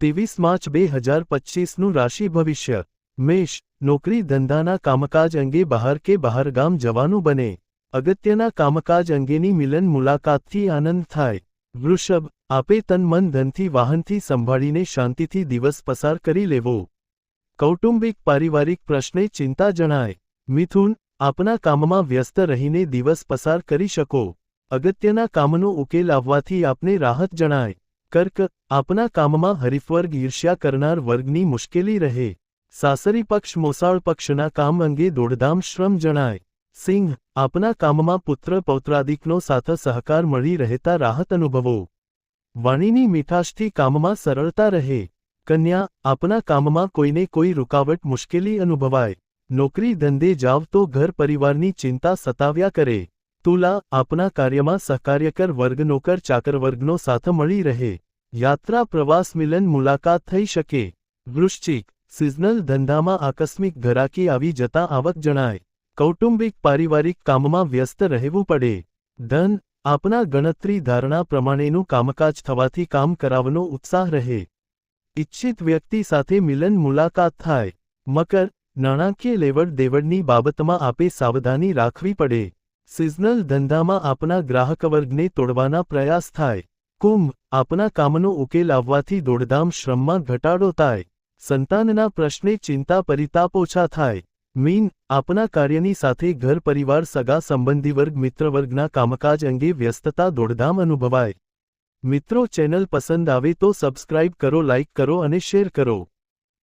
ત્રેવીસ માર્ચ બે હજાર પચીસનું રાશિ ભવિષ્ય. મેષ, નોકરી ધંધાના કામકાજ અંગે બહાર કે બહારગામ જવાનું બને. અગત્યના કામકાજ અંગેની મિલન મુલાકાતથી આનંદ થાય. વૃષભ, આપે તન મન ધનથી વાહનથી સંભાળીને શાંતિથી દિવસ પસાર કરી લેવો. કૌટુંબિક પારિવારિક પ્રશ્ને ચિંતા જણાય. મિથુન, આપના કામમાં વ્યસ્ત રહીને દિવસ પસાર કરી શકો. અગત્યના કામનો ઉકેલ આવવાથી આપને રાહત જણાય. કર્ક, આપના કામમાં હરીફવર્ગ ઈર્ષ્યા કરનાર વર્ગની મુશ્કેલી રહે. સાસરી પક્ષ મોસાળ પક્ષના કામ અંગે દોડધામ શ્રમ જણાય. સિંહ, આપના કામમાં પુત્ર પૌત્રાદિકનો સાથ સહકાર મળી રહેતા રાહત અનુભવો. વાણીની મીઠાશથી કામમાં સરળતા રહે. કન્યા, આપના કામમાં કોઈને કોઈ રૂકાવટ મુશ્કેલી અનુભવાય. નોકરી ધંધે જાવ તો ઘર પરિવારની ચિંતા સતાવ્યા કરે. તુલા આપના કાર્યમાં સહકાર્યકર વર્ગ નોકર ચાકર સાથ મળી રહે. યાત્રા પ્રવાસ મિલન મુલાકાત થઈ શકે. વૃશ્ચિક, સિઝનલ ધંધામાં આકસ્મિક ઘરાકી આવી જતા આવક જણાય. કૌટુંબિક પારિવારિક કામમાં વ્યસ્ત રહેવું પડે. ધન, આપના ગણતરી ધારણા પ્રમાણેનું કામકાજ થવાથી કામ કરાવવાનો ઉત્સાહ રહે. ઇચ્છિત વ્યક્તિ સાથે મિલન મુલાકાત થાય. મકર, નાણાકીય લેવડ દેવડની બાબતમાં આપે સાવધાની રાખવી પડે. સિઝનલ ધંધામાં આપના ગ્રાહકવર્ગને તોડવાના પ્રયાસ થાય. કુંભ, આપના કામનો ઉકેલ આવવાથી દોડધામ શ્રમમાં ઘટાડો થાય. સંતાનના પ્રશ્ને ચિંતા પરિતાપ ઓછા થાય. મીન, આપના કાર્યની સાથે ઘર પરિવાર સગા સંબંધી વર્ગ મિત્રવર્ગના કામકાજ અંગે વ્યસ્તતા દોડધામ અનુભવાય. મિત્રો ચેનલ પસંદ આવે તો સબસ્ક્રાઇબ કરો, લાઇક કરો અને શેર કરો.